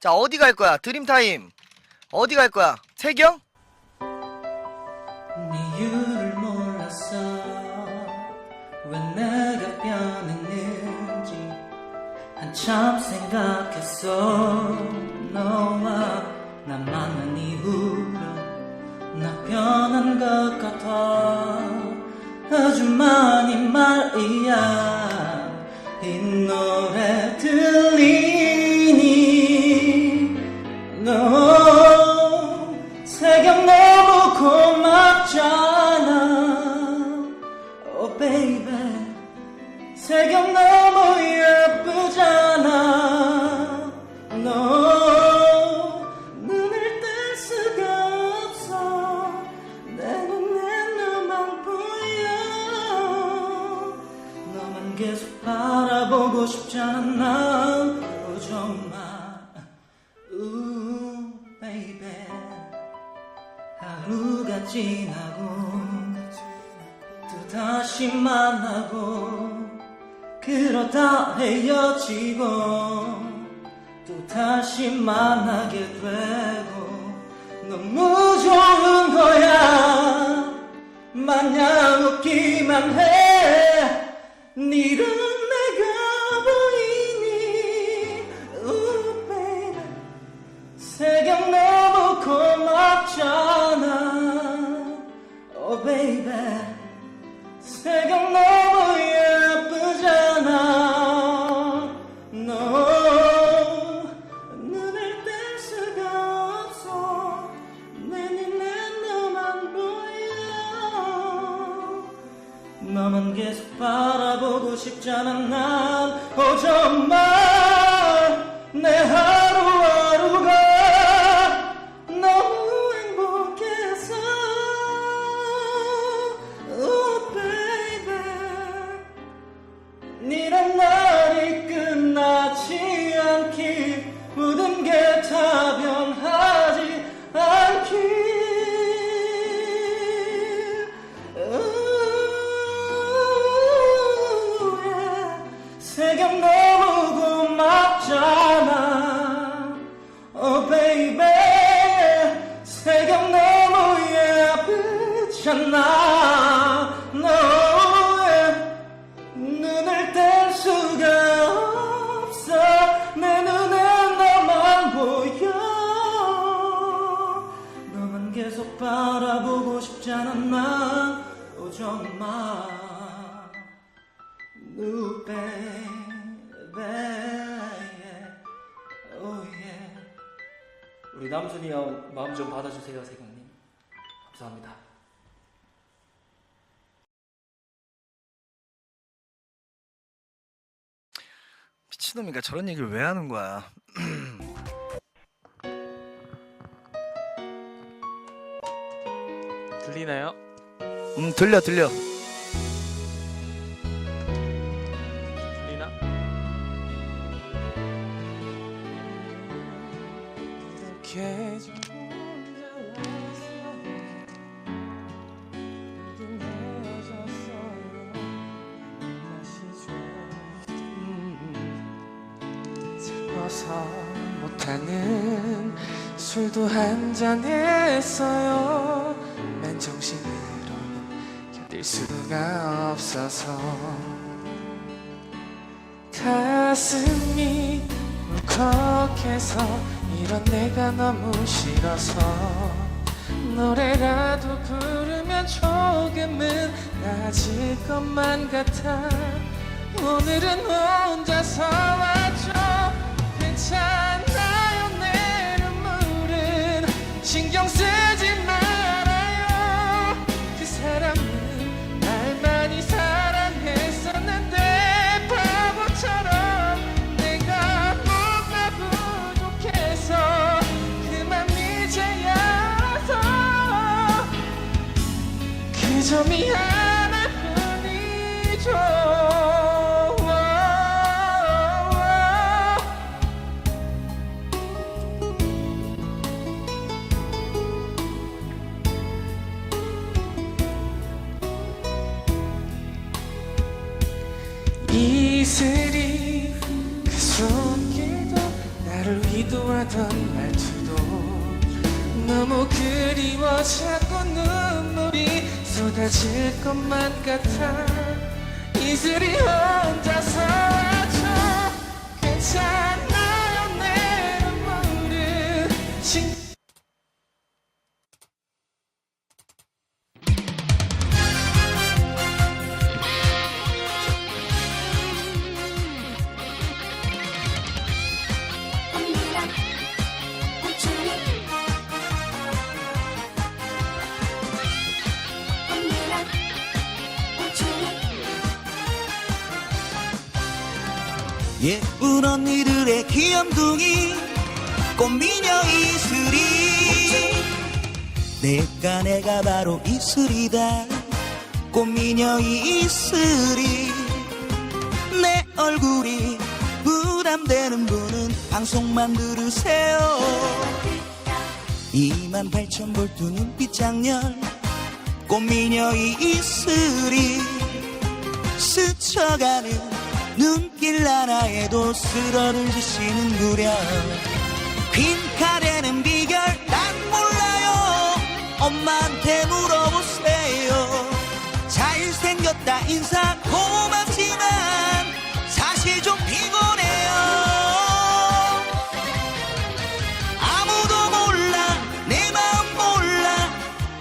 자 어디 갈 거야? 드림타임. 어디 갈 거야? 세경? 네 한참 생각했어. 너와 나 만난 이후로 나 변한 것 같아. 아주 많이 말이야 이 노래 들리 만나게 되고 너무 좋은 거야. 마냥 웃기만 해. 니는 싶잖아 난 어, 정말 내 하루 No yeah. 눈을 뗄 수가 없어. 내 눈에 너만 보여. 너만 계속 바라보고 싶잖아 난 오, 정말 누 baby 우리 남순이 형 마음 좀 받아주세요 세경님. 감사합니다 미친놈이가? 저런 얘기를 왜 하는 거야? 들리나요? 음 들려 들려 한잔 했어요. 맨정신으로는 견딜 수가 없어서. 가슴이 울컥해서 이런 내가 너무 싫어서. 노래라도 부르면 조금은 나아질 것만 같아. 오늘은 혼자서 왔 그 점이 쏟아질 것만 같아. 이슬이 혼자 귀염둥이 꽃미녀 이슬이. 내가 내가 바로 이슬이다. 꽃미녀 이슬이. 내 얼굴이 부담되는 분은 방송만 들으세요. 2만 8천 볼트 눈빛 장렬 꽃미녀 이슬이 스쳐가는 눈길 하나에도 쓰러를 지시는 구려. 빈카되는 비결 난 몰라요. 엄마한테 물어보세요. 잘생겼다 인사 고맙지만 사실 좀 피곤해요. 아무도 몰라 내 마음 몰라.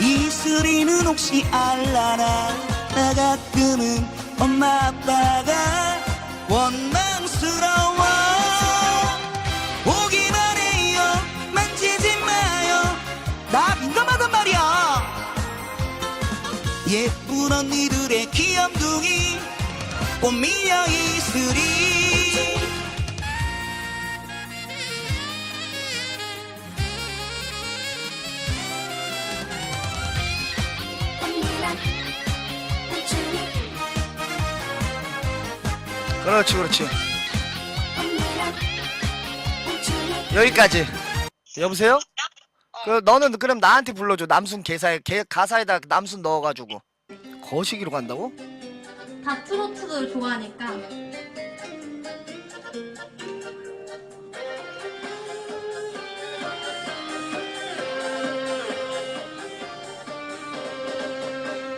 이슬이는 혹시 알라나? 나 가끔은 엄마 아빠가 원망스러워. 오기만 해요. 만지지 마요. 나 민감하단 말이야. 예쁜 언니들의 귀염둥이. 꽃미녀 이슬이 그렇지 그렇지. 여기까지. 여보세요? 그 너는 그럼 나한테 불러줘. 남순 개사에 개, 가사에다 남순 넣어가지고. 거시기로 간다고? 다 트로트를 좋아하니까.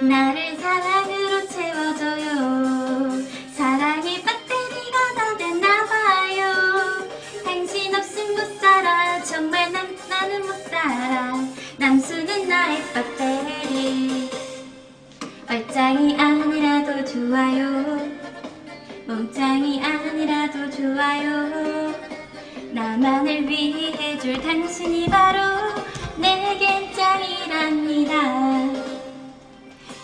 나를 사랑으로 채워줘요 못 살아 정말 난, 나는 못 살아. 남수는 나의 배터리. 얼짱이 아니라도 좋아요. 몸짱이 아니라도 좋아요. 나만을 위해 줄 당신이 바로 내겐 짱이랍니다.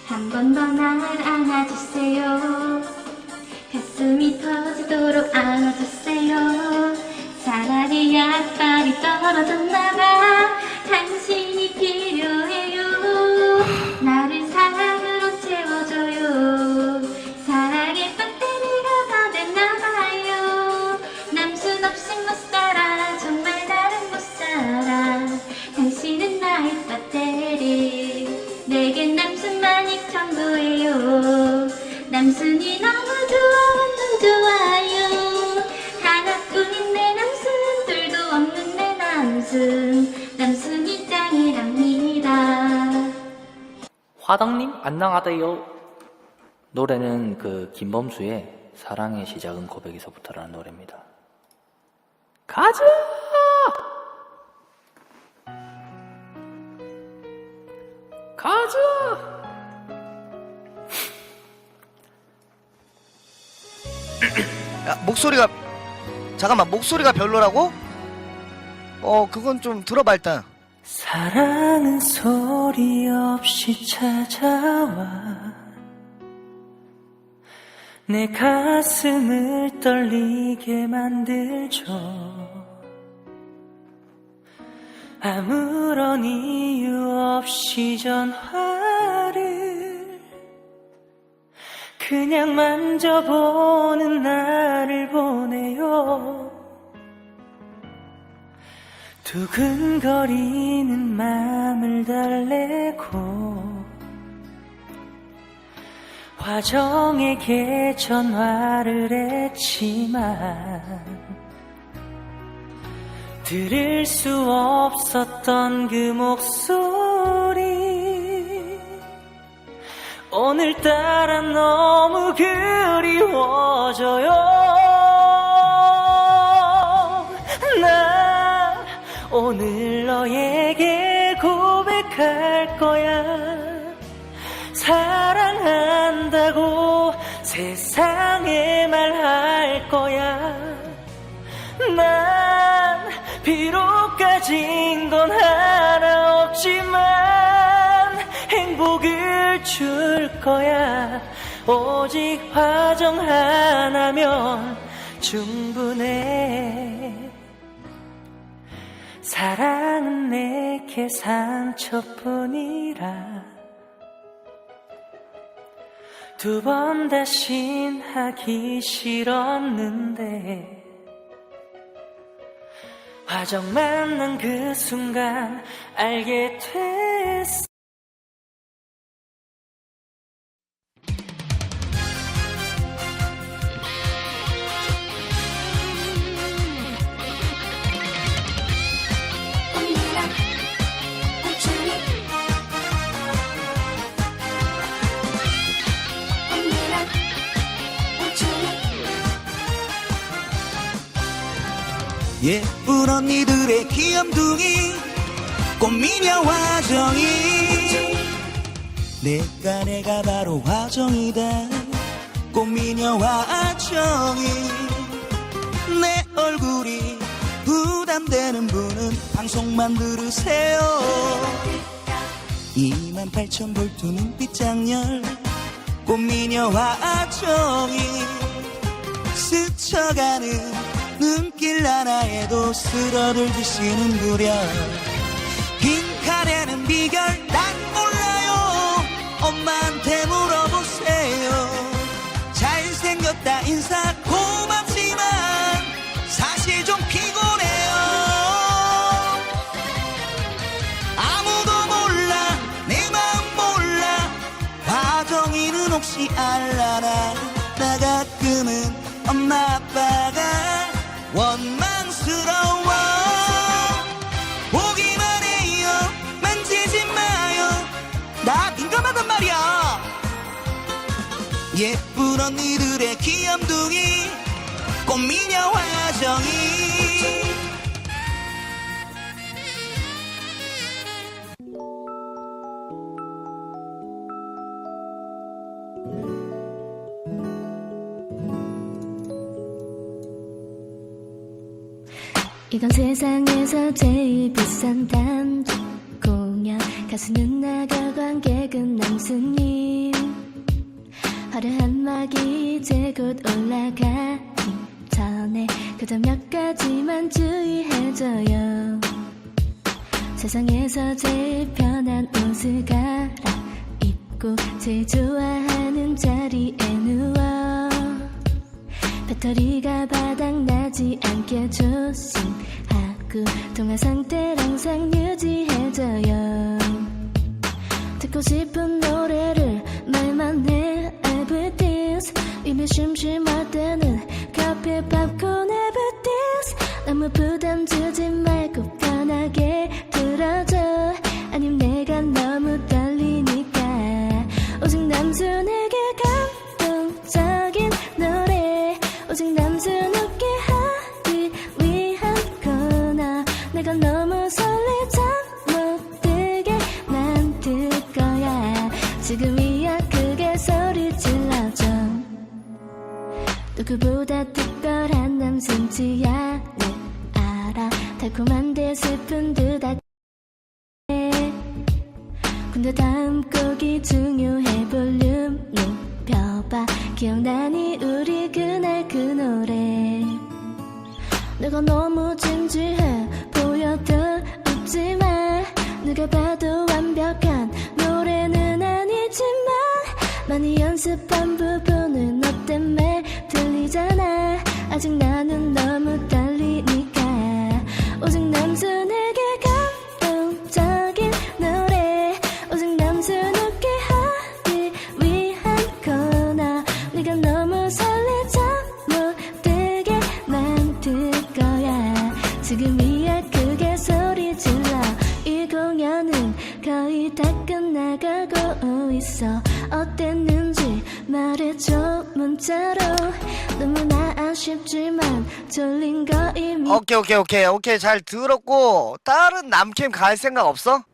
한 번 더 날 안아주세요. 가슴이 터지도록 안아주세요 사랑의 약발이 떨어졌나봐 화당님 안녕하세요. 노래는 그 김범수의 사랑의 시작은 고백에서부터라는 노래입니다. 가자! 가자! 야 목소리가 잠깐만 목소리가 별로라고? 어 그건 좀 들어봐 일단 사랑은 소리 없이 찾아와. 내 가슴을 떨리게 만들죠. 아무런 이유 없이 전화를 그냥 만져보는 나를 보내요 두근거리는 맘을 달래고 화정에게 전화를 했지만 들을 수 없었던 그 목소리 오늘따라 너무 그리워져요 오늘 너에게 고백할 거야. 사랑한다고 세상에 말할 거야. 난 비록 가진 건 하나 없지만 행복을 줄 거야. 오직 화정 하나면 충분해 사랑은 내게 상처뿐이라. 두 번 다신 하기 싫었는데 화정 만난 그 순간 알게 됐어 예쁜 언니들의 귀염둥이 꽃미녀 화정이. 내가 내가 바로 화정이다. 꽃미녀 화정이. 내 얼굴이 부담되는 분은 방송만 들으세요. 28,000볼트 눈빛 장렬 꽃미녀 화정이 스쳐가는 눈길 하나에도 쓰러들듯이는 무려. 빈칸에는 비결 난 몰라요. 엄마한테 물어보세요. 잘생겼다 인사 고맙지만 사실 좀 피곤해요. 아무도 몰라 내 마음 몰라. 화정이는 혹시 알라나. 나 가끔은 엄마 아빠가 원망스러워. 보기만 해요. 만지지 마요. 나 민감하단 말이야. 예쁜 언니들의 귀염둥이 꽃미녀 화정이 이건 세상에서 제일 비싼 단독 공연 가수는 나가 관객은 남순님 화려한 막이 이제 곧 올라가기 전에 그저 몇 가지만 주의해줘요. 세상에서 제일 편한 옷을 갈아입고 제일 좋아하는 자리에 배터리가 바닥나지 않게 조심하고 통화 상태를 항상 유지해줘요. 듣고 싶은 노래를 말만 해 Everything's 입에 심심할 때는 커피 팝콘 Everything's 너무 부담 주지 말고 편하게 들어줘. 아님 내가 너무 떨리니까. 오직 남순에 내가 너무 진지해 보여도 웃지 마 누가 봐도 완벽한 노래는 아니지만 많이 연습한 부분은 너 때문에 들리잖아. 아직 나 어땠는지 말해줘 문자로. 너무나 아쉽지만 졸린 거 이미 오케이 오케이 오케이. 오케이 잘 들었고. 다른 남캠 갈 생각 없어?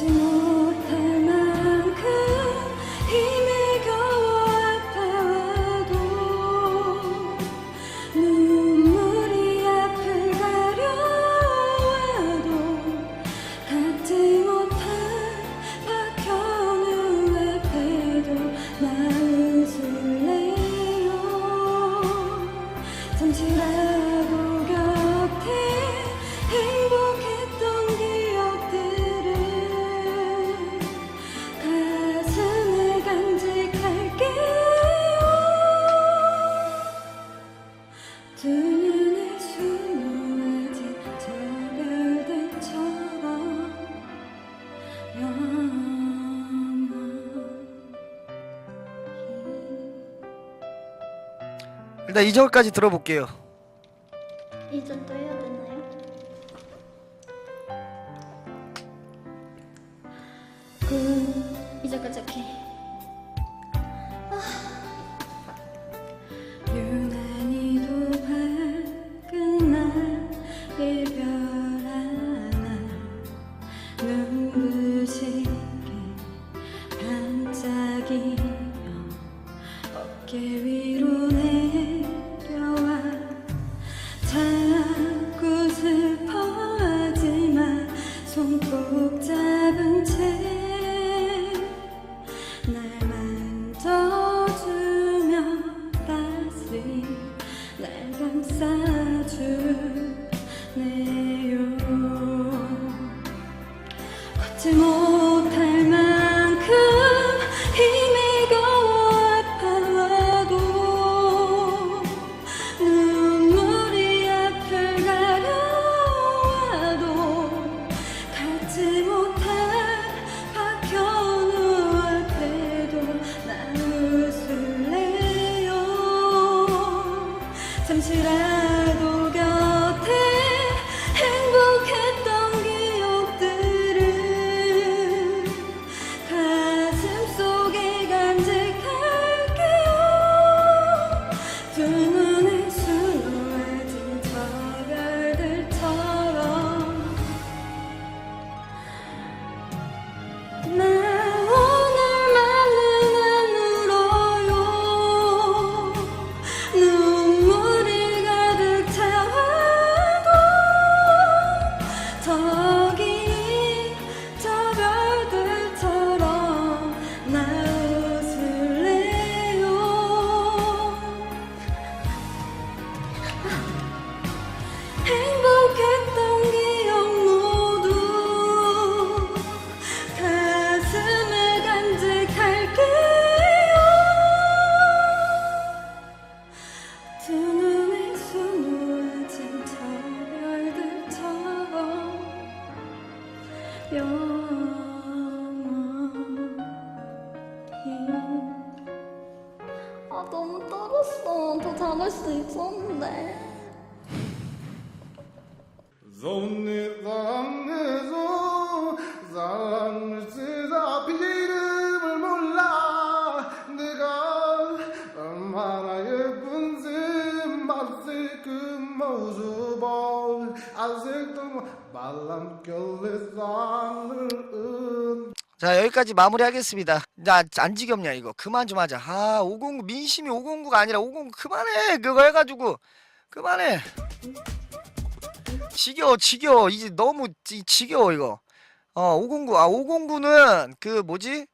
걷지 일단 2절까지 들어볼게요 이 정도 해야 되나요? 그 이제까지 오케이 아. 어깨 위로 내 갖지 못할 박현우 앞에도 난 웃을래요? 잠시라도 아 너무 떨었어 더 잘할 수 있었는데 손내담내서 사랑을 쓰다 이름을 몰라 내가 얼마나 예쁜지 맛을 그 모습을 아직도 바람결에 쌍을 은 자 여기까지 마무리하겠습니다. 자안 지겹냐 이거? 그만 좀 하자. 아 509 민심이 509가 아니라 509 그만해! 그거 해가지고. 그만해. 지겨워 지겨워. 이제 너무 지, 지겨워 이거. 어 509 아 509는 그 뭐지?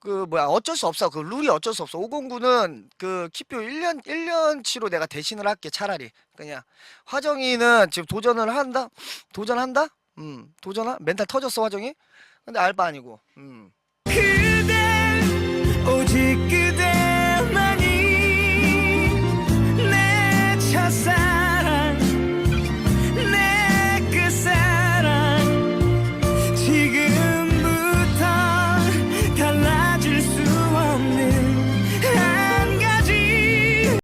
그 뭐야 어쩔 수 없어. 그 룰이 어쩔 수 없어. 509는 그 키표 1년 1년치로 내가 대신을 할게 차라리. 그냥. 화정이는 지금 도전을 한다? 도전한다? 음 도전하? 멘탈 터졌어 화정이 근데 알바 아니고. 음. 그대 오직 그